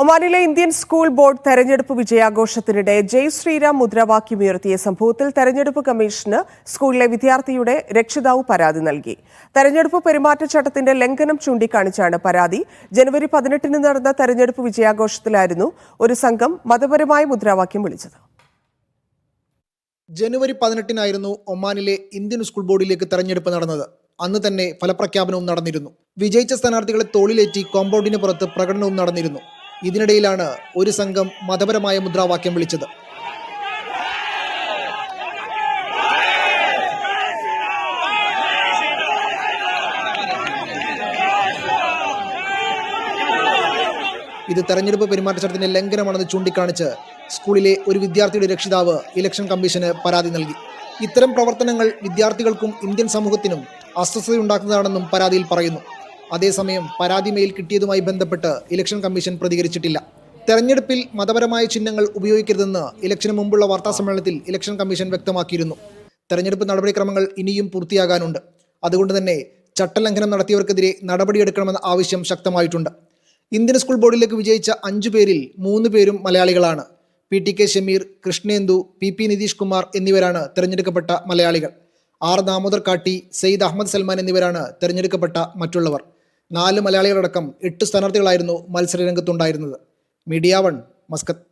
ഒമാനിലെ Indian school board തെരഞ്ഞെടുപ്പ് വിജയാഘോഷത്തിനിടെ ജയ് ശ്രീരാം മുദ്രാവാക്യം ഉയർത്തിയ സംഭവത്തിൽ തെരഞ്ഞെടുപ്പ് കമ്മീഷന് സ്കൂളിലെ വിദ്യാർത്ഥിയുടെ രക്ഷിതാവ് പരാതി നൽകി. തെരഞ്ഞെടുപ്പ് പെരുമാറ്റച്ചട്ടത്തിന്റെ ലംഘനം ചൂണ്ടിക്കാണിച്ചാണ് പരാതി. ജനുവരി പതിനെട്ടിന് നടന്ന തെരഞ്ഞെടുപ്പ് വിജയാഘോഷത്തിലായിരുന്നു ഒരു സംഘം മതപരമായ മുദ്രാവാക്യം വിളിച്ചത്. ജനുവരി പതിനെട്ടിനായിരുന്നു ഒമാനിലെ ഇന്ത്യൻ സ്കൂൾ ബോർഡിലേക്ക് തെരഞ്ഞെടുപ്പ് നടന്നത്. അന്ന് തന്നെ ഫലപ്രഖ്യാപനവും നടന്നിരുന്നു. വിജയിച്ച സ്ഥാനാർത്ഥികളെ തോളിലേറ്റി കോമ്പൗണ്ടിന് പുറത്ത് പ്രകടനവും നടന്നിരുന്നു. ഇതിനിടയിലാണ് ഒരു സംഘം മതപരമായ മുദ്രാവാക്യം വിളിച്ചത്. ഇത് തെരഞ്ഞെടുപ്പ് പെരുമാറ്റച്ചട്ടത്തിന്റെ ലംഘനമാണെന്ന് ചൂണ്ടിക്കാണിച്ച് സ്കൂളിലെ ഒരു വിദ്യാർത്ഥിയുടെ രക്ഷിതാവ് ഇലക്ഷൻ കമ്മീഷന് പരാതി നൽകി. ഇത്തരം പ്രവർത്തനങ്ങൾ വിദ്യാർത്ഥികൾക്കും ഇന്ത്യൻ സമൂഹത്തിനും അസ്വസ്ഥതയുണ്ടാക്കുന്നതാണെന്നും പരാതിയിൽ പറയുന്നു. അതേസമയം പരാതി മെയിൽ കിട്ടിയതുമായി ബന്ധപ്പെട്ട് ഇലക്ഷൻ കമ്മീഷൻ പ്രതികരിച്ചിട്ടില്ല. തെരഞ്ഞെടുപ്പിൽ മതപരമായ ചിഹ്നങ്ങൾ ഉപയോഗിക്കരുതെന്ന് ഇലക്ഷന് മുമ്പുള്ള വാർത്താ സമ്മേളനത്തിൽ ഇലക്ഷൻ കമ്മീഷൻ വ്യക്തമാക്കിയിരുന്നു. തെരഞ്ഞെടുപ്പ് നടപടിക്രമങ്ങൾ ഇനിയും പൂർത്തിയാകാനുണ്ട്. അതുകൊണ്ട് തന്നെ ചട്ടലംഘനം നടത്തിയവർക്കെതിരെ നടപടിയെടുക്കണമെന്ന ആവശ്യം ശക്തമായിട്ടുണ്ട്. ഇന്ത്യൻ സ്കൂൾ ബോർഡിലേക്ക് വിജയിച്ച അഞ്ചു പേരിൽ മൂന്ന് പേരും മലയാളികളാണ്. P T K Shameer Krishnendu P P Nitheesh Kumar എന്നിവരാണ് തിരഞ്ഞെടുക്കപ്പെട്ട മലയാളികൾ. ആർ ദാമോദർ കാട്ടി സെയ്ദ് അഹമ്മദ് സൽമാൻ എന്നിവരാണ് തിരഞ്ഞെടുക്കപ്പെട്ട മറ്റുള്ളവർ. നാല് മലയാളികളടക്കം എട്ട് സ്ഥാനാർത്ഥികളായിരുന്നു മത്സരരംഗത്തുണ്ടായിരുന്നത്. Media one Muscat.